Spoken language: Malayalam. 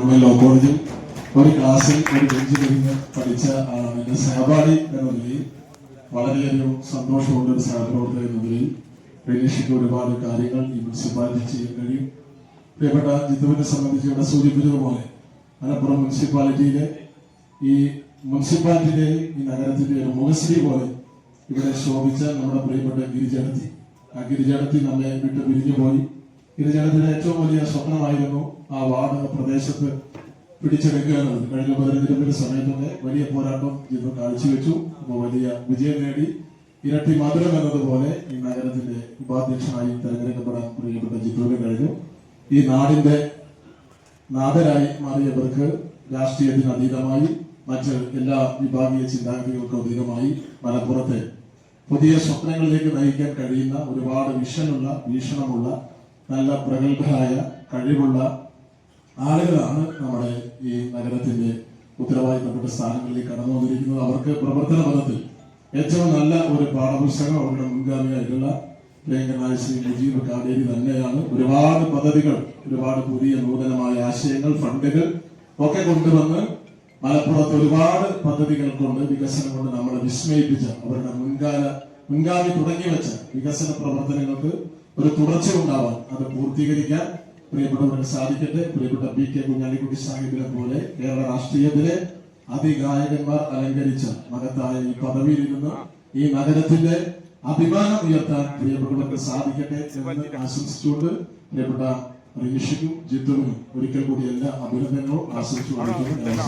ലോ കോളേജിൽ ഒരു ക്ലാസ്സിൽ ഒരു ബെഞ്ചിൽ ഇരുന്ന് പഠിച്ച ആളാണ്. എന്റെ സഹപാഠി എന്ന നിലയിൽ വളരെയധികം സന്തോഷമുള്ള ഒരു സഹപ്രവർത്തകൻ എന്ന നിലയിൽ റെനീഷയ്ക്ക് ഒരുപാട് കാര്യങ്ങൾ ഈ മുനിസിപ്പാലിറ്റി ചെയ്യാൻ കഴിയും. പ്രിയപ്പെട്ട ജിത്തുവിനെ സംബന്ധിച്ച് ഇവിടെ സൂചിപ്പിച്ചതുപോലെ മലപ്പുറം മുനിസിപ്പാലിറ്റിയിലെ ഈ മുനിസിപ്പാലിറ്റിയിലെ ഈ നഗരത്തിന്റെ ഒരു മുഖശ്രീ പോലെ ഇവിടെ ശോഭിച്ച നമ്മുടെ പ്രിയപ്പെട്ട ഗിരിജടത്തി. ആ ഗിരിജടത്തി നമ്മെ വിട്ട് പിരിഞ്ഞു പോയി ഗിരിജടത്തിന്റെ ഏറ്റവും വലിയ സ്വപ്നമായിരുന്നു ആ വാർഡ് പ്രദേശത്ത് പിടിച്ചെടുക്കുക എന്നത് കഴിഞ്ഞ പതിനഞ്ചിന്റെ സമയം തന്നെ വലിയ പോരാട്ടം ഇത് കാഴ്ചവെച്ചു. അപ്പോൾ വലിയ വിജയം നേടി. ഇരട്ടി മധുരം എന്നതുപോലെ ഈ നഗരത്തിന്റെ ഉപാധ്യക്ഷനായി തെരഞ്ഞെടുക്കപ്പെടാൻ പ്രിയപ്പെട്ട ജിത്തുവിന് കഴിഞ്ഞു. ഈ നാടിന്റെ നാഥരായി മാറിയവർക്ക് രാഷ്ട്രീയത്തിന് അതീതമായി. മറ്റ് എല്ലാ വിഭാഗീയ ചിന്താഗതികൾക്കും അതീതമായി. മലപ്പുറത്തെ പുതിയ സ്വപ്നങ്ങളിലേക്ക് നയിക്കാൻ കഴിയുന്ന ഒരുപാട് വിഷനുള്ള വീക്ഷണമുള്ള നല്ല പ്രഗത്ഭരായ കഴിവുള്ള ആളുകളാണ് നമ്മുടെ ഈ നഗരത്തിന്റെ ഉത്തരവാദിത്തപ്പെട്ട സ്ഥാനങ്ങളിലേക്ക് കടന്നു വന്നിരിക്കുന്നത്. അവർക്ക് പ്രവർത്തന പദത്തിൽ ഏറ്റവും നല്ല ഒരു പാഠപുസ്തകം അവരുടെ മുൻഗാമിയായിട്ടുള്ള പ്രിയങ്കരനായ ശ്രീ മുജീബ് കാടേരി തന്നെയാണ്. ഒരുപാട് പദ്ധതികൾ ഒരുപാട് പുതിയ നൂതനമായ ആശയങ്ങൾ ഫണ്ടുകൾ ഒക്കെ കൊണ്ടുവന്ന് മലപ്പുറത്ത് ഒരുപാട് പദ്ധതികൾ കൊണ്ട് വികസനം കൊണ്ട് നമ്മളെ വിസ്മയിപ്പിച്ച അവരുടെ മുൻകാല മുൻഗാമി തുടങ്ങി വെച്ച വികസന പ്രവർത്തനങ്ങൾക്ക് ഒരു തുടർച്ച ഉണ്ടാവാൻ അത് പൂർത്തീകരിക്കാൻ പ്രിയപ്പെട്ടവർക്ക് സാധിക്കട്ടെ. പ്രിയപ്പെട്ട പി കെ കുഞ്ഞാലിക്കുട്ടി സാഹിബിനെ പോലെ കേരള രാഷ്ട്രീയത്തിലെ അതിഗായകന്മാർ അലങ്കരിച്ച മകത്തായ ഈ പദവിയിൽ നിന്ന് ഈ നഗരത്തിന്റെ അഭിമാനം ഉയർത്താൻ പ്രിയപ്പെട്ടവർക്ക് സാധിക്കട്ടെ എന്ന് ആശംസിച്ചുകൊണ്ട് പ്രിയപ്പെട്ട റീഷിക്കും ജിത്തുവിനും ഒരിക്കൽ കൂടി എല്ലാ അഭിനന്ദനങ്ങളും ആശംസിച്ചുകൊണ്ടിരിക്കുന്നു